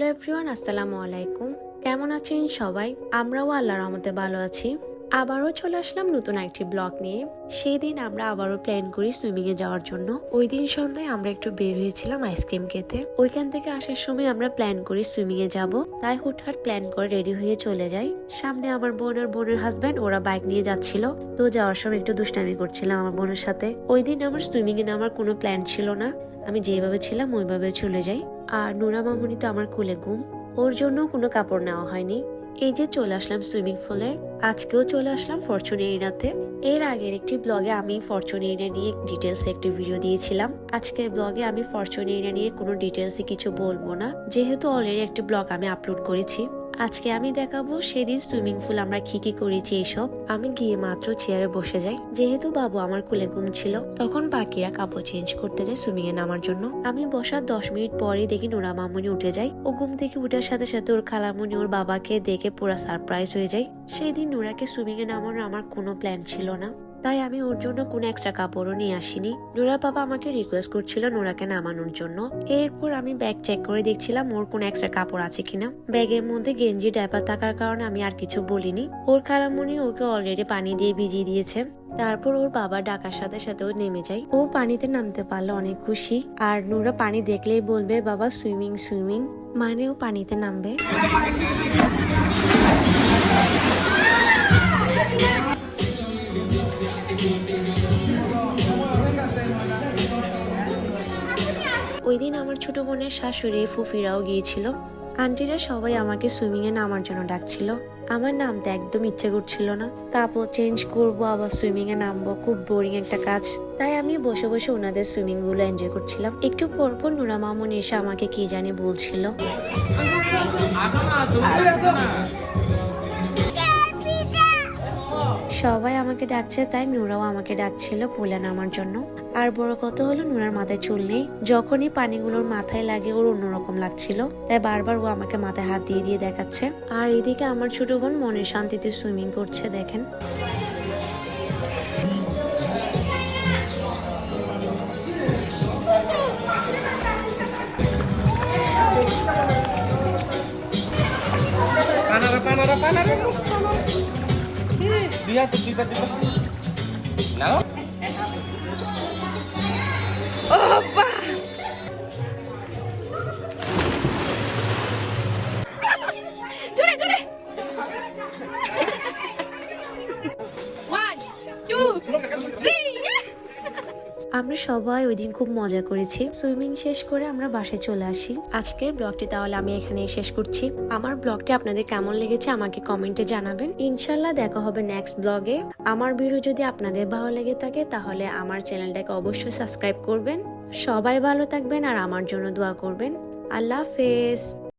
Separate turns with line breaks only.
Everyone, আসসালামু আলাইকুম। কেমন আছেন সবাই? আমরাও আল্লাহর রহমতে ভালো আছি। আবারও চলে আসলাম নতুন একটি ব্লগ নিয়ে। সেই দিন আমরা আবারও প্ল্যান করি সুইমিং এ যাওয়ার জন্য। ওই দিন সন্ধ্যায় আমরা একটু বের হয়েছিলাম আইসক্রিম খেতে। ওইখান থেকে আসার সময় আমরা প্ল্যান করি সুইমিং এ যাব। তাই হুটহাট প্ল্যান করে রেডি হয়ে চলে যাই। সামনে আমার বোন আর বোনের হাজব্যান্ড ওরা বাইক নিয়ে যাচ্ছিল। তো যাওয়ার সময় একটু দুষ্টামি করছিলাম আমার বোনের সাথে। ওই দিন আমার সুইমিং এ নামার কোনো প্ল্যান ছিল না। আমি যেভাবে ছিলাম ওইভাবে চলে যাই। আর নোরা মামুনি তো আমার কোলে ঘুম। ওর জন্য কোনো কাপড় নেওয়া হয়নি। এই যে চলে আসলাম সুইমিং পুলে। আজকেও চলে আসলাম ফরচুন এরিনাতে। এর আগের একটি ব্লগে আমি ফরচুন এরিনা নিয়ে ডিটেলস একটি ভিডিও দিয়েছিলাম। আজকের ব্লগে আমি ফরচুন এরিনা নিয়ে কোনো ডিটেলসে কিছু বলব না। যেহেতু অলরেডি একটি ব্লগ আমি আপলোড করেছি। আজকে আমি দেখাবো সেদিন সুইমিং পুল আমরা কি কি করেছি এইসব আমি গিয়ে মাত্র চেয়ারে বসে যাই। যেহেতু বাবু আমার কুলে ঘুম ছিল, তখন বাকিরা কাপড় চেঞ্জ করতে যায় সুইমিং এ নামার জন্য। আমি বসার দশ মিনিট পরেই দেখি নোরা মামুনি উঠে যায়। ও ঘুম থেকে উঠার সাথে সাথে ওর খালামুনি ওর বাবাকে দেখে পুরো সারপ্রাইজ হয়ে যায়। সেদিন নোরাকে সুইমিং এ নামানোর আমার কোনো প্ল্যান ছিল না। তাই আমি ওর জন্য কোনো এক্সট্রা কাপড়ও নিয়ে আসিনি। নোরার বাবা আমাকে রিকোয়েস্ট করছিল নোরাকে নামানোর জন্য। এরপর আমি ব্যাগ চেক করে দেখছিলাম ওর কোনো এক্সট্রা কাপড় আছে কিনা। ব্যাগের মধ্যে গেঞ্জি ডাইপার থাকার কারণে আমি আর কিছু বলিনি। ওর খালামুনি ওকে অলরেডি পানি দিয়ে ভিজিয়ে দিয়েছে। তারপর ওর বাবা ডাকার সাথে সাথে ও নেমে যায়। ও পানিতে নামতে পারলে অনেক খুশি। আর নোরা পানি দেখলেই বলবে, বাবা সুইমিং সুইমিং মানে ও পানিতে নামবে। ওই দিন আমার ছোট বোনের শাশুড়ি ফুফিরাও গিয়েছিল। আন্টিরা সবাই আমাকে সুইমিংয়ে নামার জন্য ডাকছিল। আমার নামতে একদম ইচ্ছে করছিল না। কাপড় চেঞ্জ করব, আবার সুইমিং এ নামবো, খুব বোরিং একটা কাজ। তাই আমি বসে বসে ওনাদের সুইমিংগুলো এনজয় করছিলাম। একটু পর পর নুরা মামুন এসে আমাকে কি জানি বলছিল। সবাই আমাকে ডাকছে তাই নুরাও আমাকে ডাকছিল পুলে নামার জন্য। আর বড় কথা হলো নুরার মাথায় চুল নেই। যখনই পানিগুলোর মাথায় লাগে ওর অন্যরকম লাগছিল। তাই বারবার ও আমাকে মাথায় হাত দিয়ে দিয়ে দেখাচ্ছে। আর এদিকে আমার ছোট বোন মনের শান্তিতে সুইমিং করছে দেখেন।
Panara, panara, panara. Dia tuh kita kita. Nah,
জোরে জোরে ওয়ান টু থ্রি
আমরা সবাই ওই দিন খুব মজা করেছি। সুইমিং শেষ করে আমরা বাসায় চলে আসি। আজকের ব্লগটি তাহলে আমি এখানে শেষ করছি। আমার ব্লগটি আপনাদের কেমন লেগেছে আমাকে কমেন্টে জানাবেন। ইনশাল্লাহ দেখা হবে নেক্সট ব্লগে। আমার ভিডিও যদি আপনাদের ভালো লেগে থাকে, তাহলে আমার চ্যানেলটাকে অবশ্যই সাবস্ক্রাইব করবেন। সবাই ভালো থাকবেন আর আমার জন্য দোয়া করবেন। আল্লাহ হাফেজ।